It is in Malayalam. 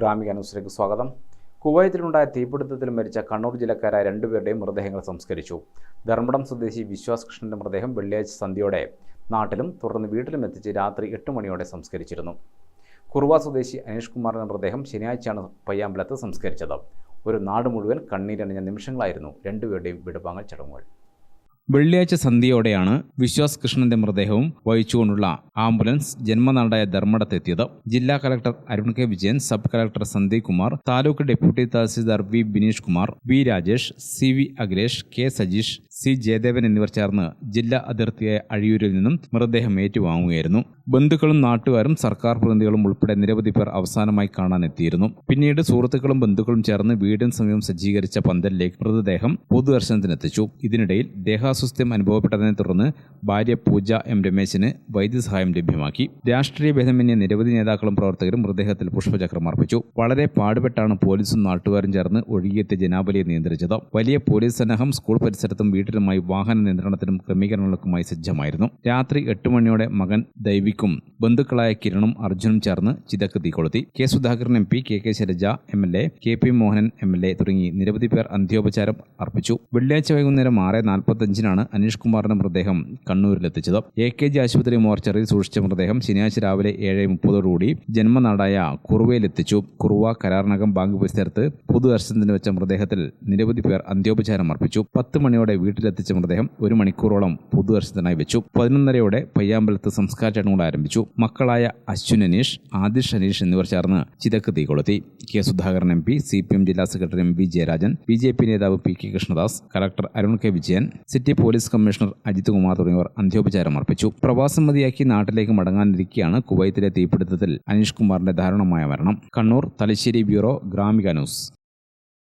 ഗ്രാമിക ന്യൂസിലേക്ക് സ്വാഗതം. കുവൈത്തിലുണ്ടായ തീപിടുത്തത്തിൽ മരിച്ച കണ്ണൂർ ജില്ലക്കാരായ രണ്ടുപേരുടെയും മൃതദേഹങ്ങൾ സംസ്കരിച്ചു. ധർമ്മടം സ്വദേശി വിശ്വാസ് കൃഷ്ണന്റെ മൃതദേഹം വെള്ളിയാഴ്ച സന്ധ്യയോടെ നാട്ടിലും തുടർന്ന് വീട്ടിലും എത്തിച്ച് രാത്രി എട്ട് മണിയോടെ സംസ്കരിച്ചിരുന്നു. കുറുവ സ്വദേശി അനീഷ് കുമാറിന്റെ മൃതദേഹം ശനിയാഴ്ചയാണ് പയ്യാമ്പലത്ത് സംസ്കരിച്ചത്. ഒരു നാട് മുഴുവൻ കണ്ണീരണിഞ്ഞ നിമിഷങ്ങളായിരുന്നു രണ്ടുപേരുടെയും വിടുവാങ്ങൽ ചടങ്ങുകൾ. വെള്ളിയാഴ്ച സന്ധ്യയോടെയാണ് വിശ്വാസ് കൃഷ്ണന്റെ മൃതദേഹവും വഹിച്ചുകൊണ്ടുള്ള ആംബുലൻസ് ജന്മനാടായ ധർമ്മടത്തെത്തിയത് ജില്ലാ collector Arun K Vijayan sub collector Sandeep Kumar taluk deputy tahsildar V Bineesh Kumar V Rajesh C V Akhilesh K Sajeesh C Jayadevan എന്നിവർ ചേർന്ന് ജില്ലാ അതിർത്തിയായ അഴിയൂരിൽ നിന്നും മൃതദേഹം ഏറ്റുവാങ്ങുകയായിരുന്നു. ബന്ധുക്കളും നാട്ടുകാരും സർക്കാർ പ്രതിനിധികളും ഉൾപ്പെടെ നിരവധി പേർ അവസാനമായി കാണാനെത്തിയിരുന്നു. പിന്നീട് സുഹൃത്തുക്കളും ബന്ധുക്കളും ചേർന്ന് വീടിന് സമീപം സജ്ജീകരിച്ച പന്തലിലേക്ക് മൃതദേഹം പൊതുദർശനത്തിനെത്തിച്ചു. ഇതിനിടയിൽ ദേഹാസ്വസ്ഥ്യം അനുഭവപ്പെട്ടതിനെ തുടർന്ന് ഭാര്യ പൂജ എം രമേശിന് വൈദ്യസഹായം ലഭ്യമാക്കി. രാഷ്ട്രീയ ഭേദമന്യേ നിരവധി നേതാക്കളും പ്രവർത്തകരും മൃതദേഹത്തിൽ പുഷ്പചക്രം അർപ്പിച്ചു. വളരെ പാടുപെട്ടാണ് പോലീസും നാട്ടുകാരും ചേർന്ന് ഒഴുകിയെത്തിയ ജനാബലിയെ നിയന്ത്രിച്ചത്. വലിയ പോലീസ് സന്നാഹം സ്കൂൾ പരിസരത്തും വീട്ടിലുമായി വാഹന നിയന്ത്രണത്തിനും ക്രമീകരണങ്ങൾക്കുമായി സജ്ജമായിരുന്നു. രാത്രി എട്ട് മണിയോടെ മകൻ ദൈവിക്കും ബന്ധുക്കളായ കിരണും അർജുനും ചേർന്ന് ചിതക്ക് തീ കൊളുത്തി K Sudhakaran M P K K Shailaja M L A K P Mohanan M L A തുടങ്ങി നിരവധി പേർ അന്ത്യോപചാരം അർപ്പിച്ചു. വെള്ളിയാഴ്ച വൈകുന്നേരം ആറ് നാൽപ്പത്തഞ്ചിനാണ് അനീഷ് കുമാറിന്റെ മൃതദേഹം കണ്ണൂരിലെത്തിച്ചത്. എ കെ ജി ആശുപത്രി മോർച്ചറിയിൽ സൂക്ഷിച്ച മൃതദേഹം ശനിയാഴ്ച രാവിലെ ഏഴ് മുപ്പതോടുകൂടി ജന്മനാടായ കുറുവയിലെത്തിച്ചു. കുറുവ കരാർനകം ബാങ്ക് പരിസരത്ത് പൊതുദർശനത്തിന് വെച്ച മൃതദേഹത്തിൽ നിരവധി പേർ അന്ത്യോപചാരം അർപ്പിച്ചു. പത്ത് മണിയോടെ വീട്ടിലെത്തിച്ച മൃതദേഹം ഒരു മണിക്കൂറോളം പൊതുദർശനത്തിനായി വെച്ചു. പതിനൊന്നരയോടെ പയ്യാമ്പലത്ത് സംസ്കാര ചടങ്ങുകൾ ആരംഭിച്ചു. മക്കളായ അശ്വിൻ അനീഷ് ആദിഷ് അനീഷ് എന്നിവർ ചേർന്ന് ചിതക്ക് തീ കൊളുത്തി. K Sudhakaran M P C P M ജില്ലാ secretary M V Jayarajan B J P നേതാവ് P K Krishnadas collector Arun K Vijayan city police commissioner Ajith Kumar തുടങ്ങിയവർ അന്ത്യോപചാരം അർപ്പിച്ചു. പ്രവാസം മതിയാക്കി നാട്ടിലേക്ക് മടങ്ങാനിരിക്കെയാണ് കുവൈത്തിലെ തീപിടുത്തത്തിൽ അനീഷ് കുമാറിന്റെ ദാരുണമായ മരണം. Kannur Thalassery bureau Gramika news.